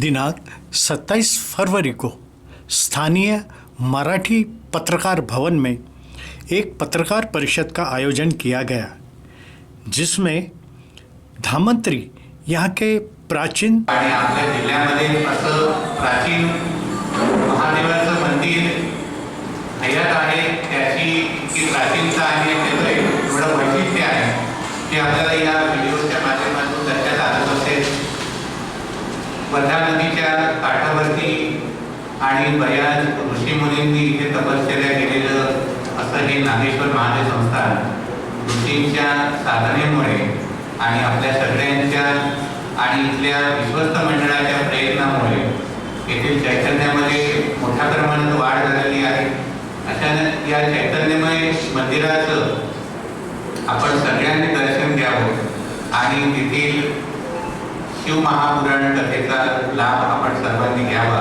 दिनांक 27 फरवरी को स्थानीय मराठी पत्रकार भवन में एक पत्रकार परिषद का आयोजन किया गया, जिसमें धामंत्री यहाँ के प्राचीन प्राचीन महादेवाचं मंदिर हयात आहे, त्याची प्राचीनता त्याचं एवढं वैशिष्ट्य आहे ते आपल्याला या व्हिडिओच्या वर्धा नदीच्या काठावरती आणि बऱ्याच ऋषीमुनींनी इथे तपश्चर्या केलेलं असं हे नागेश्वर महादेव संस्थान ऋषींच्या साधनेमुळे आणि आपल्या सगळ्यांच्या आणि इथल्या विश्वस्त मंडळाच्या प्रयत्नामुळे येथील चैतन्यामध्ये मोठ्या प्रमाणात वाढ झालेली आहे. अशा या चैतन्यमय मंदिराचं आपण सगळ्यांनी दर्शन घ्यावं आणि तेथील शिवमहापुराण कथेचा लाभ आपण सर्वांनी घ्यावा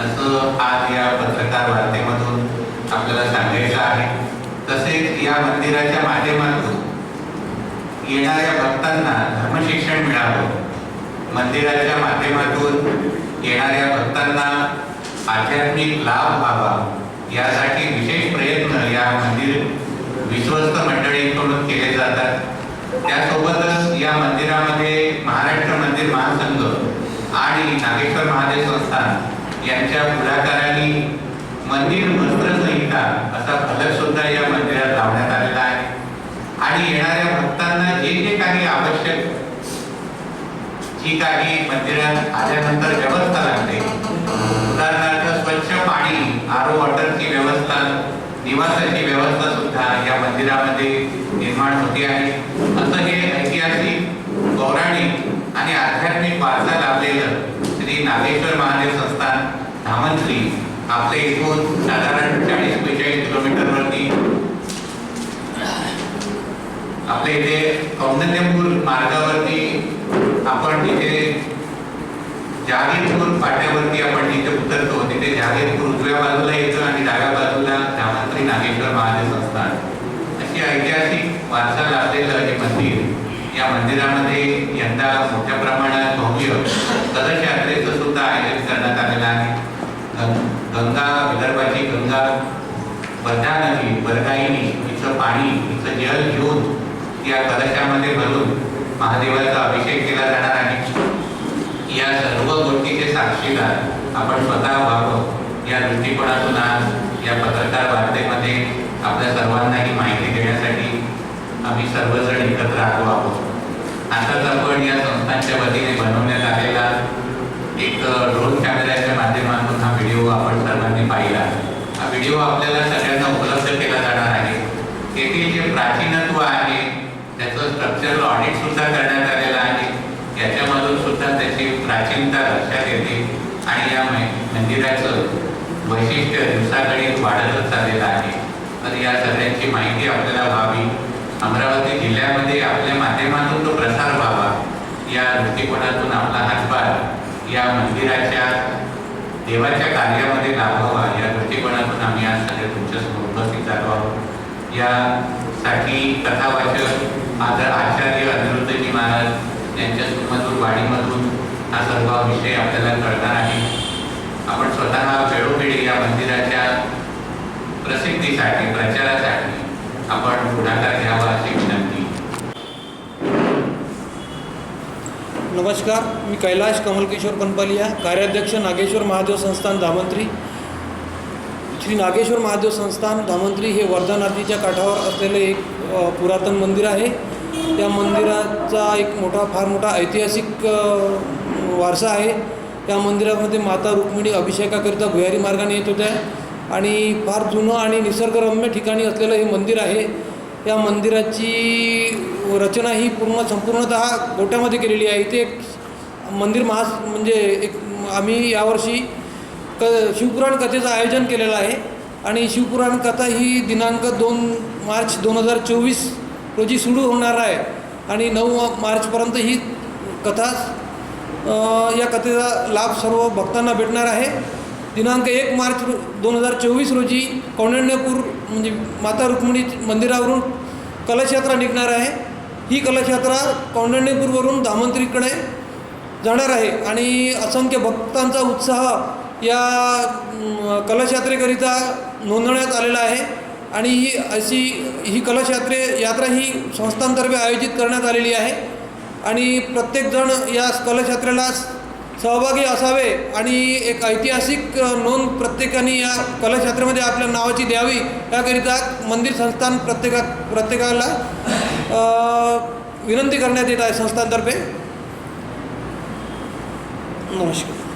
असं आज या पत्रकार वार्तेमधून आपल्याला सांगायचं आहे. तसेच या मंदिराच्या माध्यमातून येणाऱ्या भक्तांना धर्मशिक्षण मिळावं. मंदिराच्या माध्यमातून येणाऱ्या भक्तांना आध्यात्मिक लाभ व्हावा यासाठी विशेष प्रयत्न या मंदिर विश्वस्त मंडळींकडून केले जातात. त्यासोबतच या मंदिरामध्ये महाराष्ट्र मंदिर महासंघ आणि नागेश्वर महादेव संस्थान यांच्या पुढाकाराने मंदिर वस्त्र संहिता असा फलक सुद्धा या मंदिरात लावण्यात आलेला आहे. आणि येणाऱ्या भक्तांना जे जे काही आवश्यक जी काही मंदिरात आल्यानंतर व्यवस्था लागते उदाहरणार्थ स्वच्छ पाणी आरो वॉटरची व्यवस्था निवासाची व्यवस्था सुद्धा या मंदिरामध्ये निर्माण होते आहे. असं हे ऐतिहासिक पौराणिक आणि आध्यात्मिक वारसा लाभलेलं श्री नागेश्वर महादेव संस्थान धामंत्री आपल्या इथून साधारण चाळीस बेचाळीस किलोमीटरवरती आपल्या इथे कौंडण्यपूर मार्गावरती आपण तिथे जागीरपूर फाट्यावरती आपण जिथे उतरतो. तिथे जागीरपूर उजव्या बाजूला येतं आणि डाव्या बाजूला धामंत्री नागेश्वर महादेव संस्थान ऐतिहासिक वारसा लाभलेलं हे मंदिर या मंदिरामध्ये यंदा मोठ्या प्रमाणात भव्य कलश यात्रेचं सुद्धा आयोजन करण्यात आलेलं आहे. गंगा विदर्भाची गंगा वर्धा नदी बरगाईनी हिचं पाणी हिचं जल घेऊन या कलशामध्ये भरून महादेवाचा अभिषेक केला जाणार आहे. या सर्व गोष्टीचे साक्षीदार आपण स्वतः व्हावं या दृष्टिकोनातून आज या सर्वांना ही माहिती देण्यासाठी आम्ही सर्वजण एकत्र आलो आहोत. आताच आपण या संस्थांच्या वतीने बनवण्यात आलेला एक ड्रोन कॅमेऱ्याच्या माध्यमातून हा व्हिडिओ आपण सर्वांनी पाहिला. हा व्हिडिओ आपल्याला सगळ्यांना उपलब्ध केला जाणार आहे. तेथील जे प्राचीनत्व आहे त्याचं स्ट्रक्चरल ऑडिट सुद्धा करण्यात आलेलं आहे. याच्यामधून सुद्धा त्याची प्राचीनता लक्षात येते आणि या मंदिराचं वैशिष्ट्य दिवसाकडे वाढतच चाललेलं आहे. तर या सगळ्यांची माहिती आपल्याला व्हावी. अमरावती जिल्ह्यामध्ये आपल्या माध्यमातून तो प्रसार व्हावा या दृष्टिकोनातून आपला हातभार या मंदिराच्या देवाच्या कार्यामध्ये लाभावा या दृष्टिकोनातून आम्ही आज सगळे तुमच्यासमोर उपस्थित झालो आहोत. यासाठी कथावाचक आदर आचार्य अनिरुद्धजी महाराज यांच्या सुमधूर वाणीमधून हा सर्व विषय आपल्याला कळणार आहे. आपण स्वतः वेळोवेळी या मंदिराच्या प्रसिद्धीसाठी प्रचारासाठी आपण पुढाकार घ्यावा अशी विनंती. नमस्कार मी कैलाश कमलकिशोर कनपालिया कार्याध्यक्ष नागेश्वर महादेव संस्थान धामंत्री. श्री नागेश्वर महादेव संस्थान धामंत्री हे वर्धा नदीच्या काठावर असलेले एक पुरातन मंदिर आहे. त्या मंदिराचा एक मोठा फार मोठा ऐतिहासिक वारसा आहे. त्या मंदिरामध्ये माता रुक्मिणी अभिषेकाकरिता भुयारी मार्गाने येत होत्या. आणि फार जुनं आणि निसर्गरम्य ठिकाणी असलेलं हे मंदिर आहे. या मंदिराची रचना ही पूर्ण संपूर्णतः गोट्यामध्ये केलेली आहे. इथे एक मंदिर महास म्हणजे एक आम्ही यावर्षी क शिवपुराण कथेचं आयोजन केलेलं आहे. आणि शिवपुराण कथा ही दिनांक दोन मार्च दोन हजार चोवीस रोजी सुरू होणार आहे. आणि नऊ मार्चपर्यंत ही कथा या कथेचा लाभ सर्व भक्तांना भेटणार आहे. दिनांक एक मार्च रो दोन हजार चोवीस रोजी कौंडण्यपूर म्हणजे माता रुक्मिणी मंदिरावरून कलशयात्रा निघणार आहे. ही कलशयात्रा कौंडण्यपूरवरून धामंत्रीकडे जाणार आहे आणि असंख्य भक्तांचा उत्साह या कलशयात्रेकरिता नोंदवण्यात आलेला आहे. आणि ही अशी ही कलशयात्रे यात्रा ही संस्थांतर्फे आयोजित करण्यात आलेली आहे. आणि प्रत्येकजण या कलशयात्रेला सहभागी असावे आणि एक ऐतिहासिक नोंद प्रत्येकाने या कलाक्षेत्रामध्ये आपल्या नावाची द्यावी याकरिता मंदिर संस्थान प्रत्येका प्रत्येकाला विनंती करण्यात येत आहे संस्थांतर्फे नमस्कार.